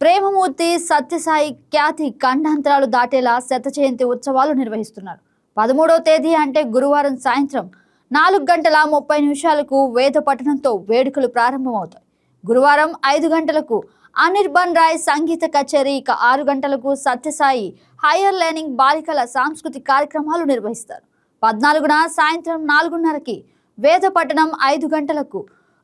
ప్రేమమూర్తి సత్యసాయి ఖ్యాతి ఖండాంతరాలు దాటేలా శత జయంతి ఉత్సవాలు నిర్వహిస్తున్నారు. పదమూడవ తేదీ అంటే గురువారం సాయంత్రం నాలుగు గంటల ముప్పై నిమిషాలకు వేద పఠనంతో వేడుకలు ప్రారంభమవుతాయి. గురువారం ఐదు గంటలకు అనిర్బన్ రాయ్ సంగీత కచేరీ ఇక ఆరు గంటలకు సత్యసాయి హైయర్ లెర్నింగ్ బాలికల సాంస్కృతిక కార్యక్రమాలు నిర్వహిస్తారు. పద్నాలుగున సాయంత్రం నాలుగున్నరకి వేద పఠనం ఐదు గంటలకు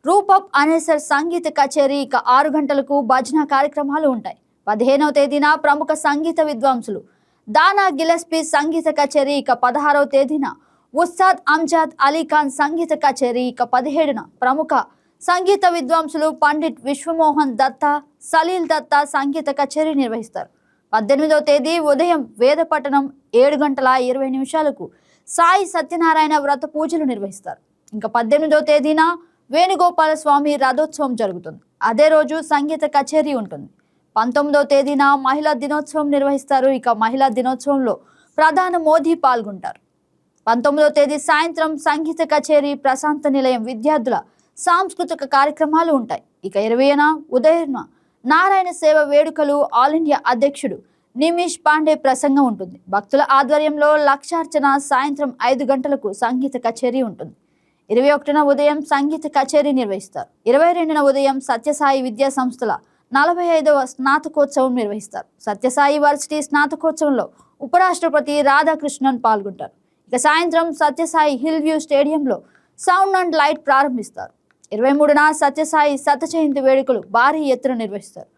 రూపప్ అనేసర్ సంగీత కచేరీ ఇక ఆరు గంటలకు భజన కార్యక్రమాలు ఉంటాయి. పదిహేనవ తేదీన ప్రముఖ సంగీత విద్వాంసులు దానా గిలస్పీ సంగీత కచేరీ ఇక పదహారవ తేదీన ఉస్తాద్ అంజాద్ అలీఖాన్ సంగీత కచేరీ ఇక పదిహేడున ప్రముఖ సంగీత విద్వాంసులు పండిట్ విశ్వమోహన్ దత్తా సలీల్ దత్తా సంగీత కచేరీ నిర్వహిస్తారు. పద్దెనిమిదవ తేదీ ఉదయం వేదపట్టణం ఏడు గంటల ఇరవై నిమిషాలకు సాయి సత్యనారాయణ వ్రత పూజలు నిర్వహిస్తారు. ఇంకా పద్దెనిమిదవ తేదీన వేణుగోపాల స్వామి రథోత్సవం జరుగుతుంది. అదే రోజు సంగీత కచేరీ ఉంటుంది. పంతొమ్మిదవ తేదీన మహిళా దినోత్సవం నిర్వహిస్తారు. ఇక మహిళా దినోత్సవంలో ప్రధాని మోదీ పాల్గొంటారు. పంతొమ్మిదవ తేదీ సాయంత్రం సంగీత కచేరీ ప్రశాంత నిలయం విద్యార్థుల సాంస్కృతిక కార్యక్రమాలు ఉంటాయి. ఇక ఇరవైన ఉదయన నారాయణ సేవ వేడుకలు ఆల్ ఇండియా అధ్యక్షుడు నిమిష్ పాండే ప్రసంగం ఉంటుంది. భక్తుల ఆధ్వర్యంలో లక్షార్చన సాయంత్రం ఐదు గంటలకు సంగీత కచేరీ ఉంటుంది. ఇరవై ఒకటిన ఉదయం సంగీత కచేరీ నిర్వహిస్తారు. ఇరవై రెండున ఉదయం సత్యసాయి విద్యా సంస్థల నలభై ఐదవ స్నాతకోత్సవం నిర్వహిస్తారు. సత్యసాయి వర్సిటీ స్నాతకోత్సవంలో ఉపరాష్ట్రపతి రాధాకృష్ణన్ పాల్గొంటారు. ఇక సాయంత్రం సత్యసాయి హిల్ వ్యూ స్టేడియంలో సౌండ్ అండ్ లైట్ ప్రారంభిస్తారు. ఇరవై మూడున సత్యసాయి శత జయంతి వేడుకలు భారీ ఎత్తున నిర్వహిస్తారు.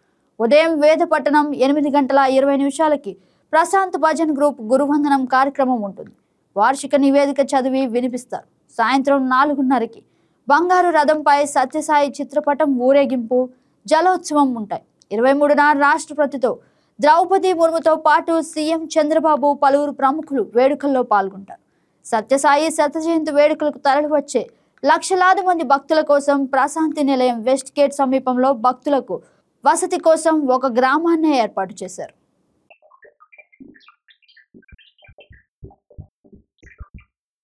ఉదయం వేద పట్టణం ఎనిమిది గంటల ఇరవై నిమిషాలకి ప్రశాంత్ భజన్ గ్రూప్ గురువందనం కార్యక్రమం ఉంటుంది. వార్షిక నివేదిక చదివి వినిపిస్తారు. సాయంత్రం నాలుగున్నరకి. బంగారు రథంపై సత్యసాయి చిత్రపటం ఊరేగింపు జలోత్సవం ఉంటాయి. ఇరవై మూడున రాష్ట్రపతితో ద్రౌపది ముర్ముతో పాటు సీఎం చంద్రబాబు పలువురు ప్రముఖులు వేడుకల్లో పాల్గొంటారు. సత్యసాయి శత జయంతి వేడుకలకు తరలివచ్చే లక్షలాది మంది భక్తుల కోసం ప్రశాంతి నిలయం వెస్ట్ గేట్ సమీపంలో భక్తులకు వసతి కోసం ఒక గ్రామాన్ని ఏర్పాటు చేశారు.